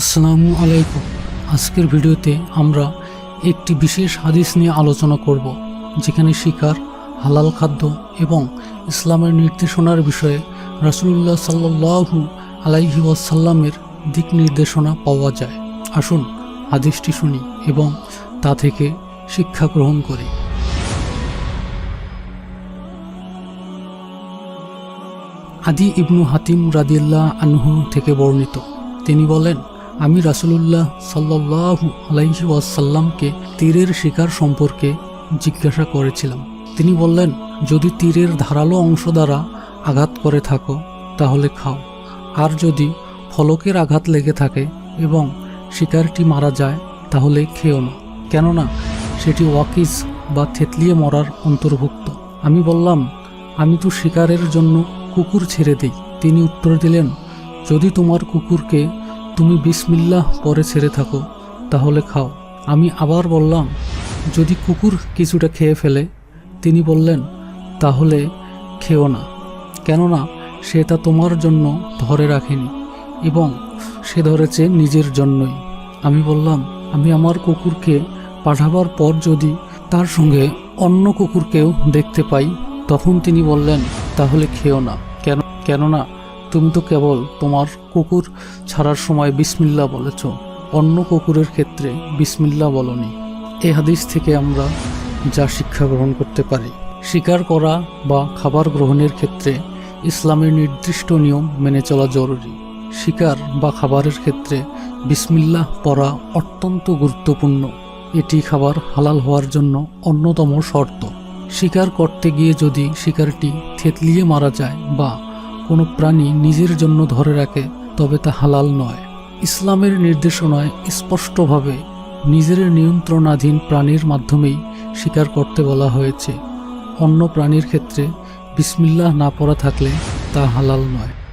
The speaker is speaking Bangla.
আসসালামু আলাইকুম। আজকের ভিডিওতে আমরা একটি বিশেষ হাদিস নিয়ে আলোচনা করব, যেখানে শিকার, হালাল খাদ্য এবং ইসলামের নির্দেশনার বিষয়ে রাসুলুল্লাহ সাল্লাহু আলাইহি ওয়াসাল্লামের দিক নির্দেশনা পাওয়া যায়। আসুন হাদিসটি শুনি এবং তা থেকে শিক্ষা গ্রহণ করি। আদি ইবনু হাতিম রাদিল্লাহ আনহু থেকে বর্ণিত। তিনি বলেন আমি রাসুলুল্লাহ সাল্লাহু আলাইহি ওয়াসাল্লামকে তীরের শিকার সম্পর্কে জিজ্ঞাসা করেছিলাম। তিনি বললেন, যদি তীরের ধারালো অংশ দ্বারা আঘাত করে থাকো, তাহলে খাও। আর যদি ফলকের আঘাত লেগে থাকে এবং শিকারটি মারা যায়, তাহলে খেও না। কেননা, সেটি ওয়াকিস বা থেতলিয়ে মরার অন্তর্ভুক্ত। আমি বললাম, আমি তো শিকারের জন্য কুকুর ছেড়ে দিই। তিনি উত্তর দিলেন, যদি তোমার কুকুরকে তুমি বিসমিল্লাহ পরে ছেড়ে থাকো, তাহলে খাও। আমি আবার বললাম, যদি কুকুর কিছুটা খেয়ে ফেলে, তিনি বললেন, তাহলে খেও না। কেননা সে তা তোমার জন্য ধরে রাখেনি, এবং সে ধরেছে নিজের জন্যই। আমি বললাম, আমি আমার কুকুরকে পাঠাবার পর যদি তার সঙ্গে অন্য কুকুরকেও দেখতে পাই, তখন তিনি বললেন, তাহলে খেও না। কেন, কেননা তুমি তো কেবল তোমার কুকুর ছাড়ার সময় বিসমিল্লা বলেছ। অন্য কুকুরের ক্ষেত্রে বিসমিল্লা বলনি। এ হাদিস থেকে আমরা যা শিক্ষা গ্রহণ করতে পারি, শিকার করা বা খাবার গ্রহণের ক্ষেত্রে ইসলামের নির্দিষ্ট নিয়ম মেনে চলা জরুরি। শিকার বা খাবারের ক্ষেত্রে বিসমিল্লাহ পড়া অত্যন্ত গুরুত্বপূর্ণ। এটি খাবার হালাল হওয়ার জন্য অন্যতম শর্ত। শিকার করতে গিয়ে যদি শিকারটি থেতলিয়ে মারা যায় বা কোনো প্রাণী নিজের জন্য ধরে রাখে, তবে তা হালাল নয়। ইসলামের নির্দেশনায় স্পষ্টভাবে নিজের নিয়ন্ত্রণাধীন প্রাণীর মাধ্যমেই শিকার করতে বলা হয়েছে। অন্য প্রাণীর ক্ষেত্রে বিসমিল্লাহ না পড়া থাকলে তা হালাল নয়।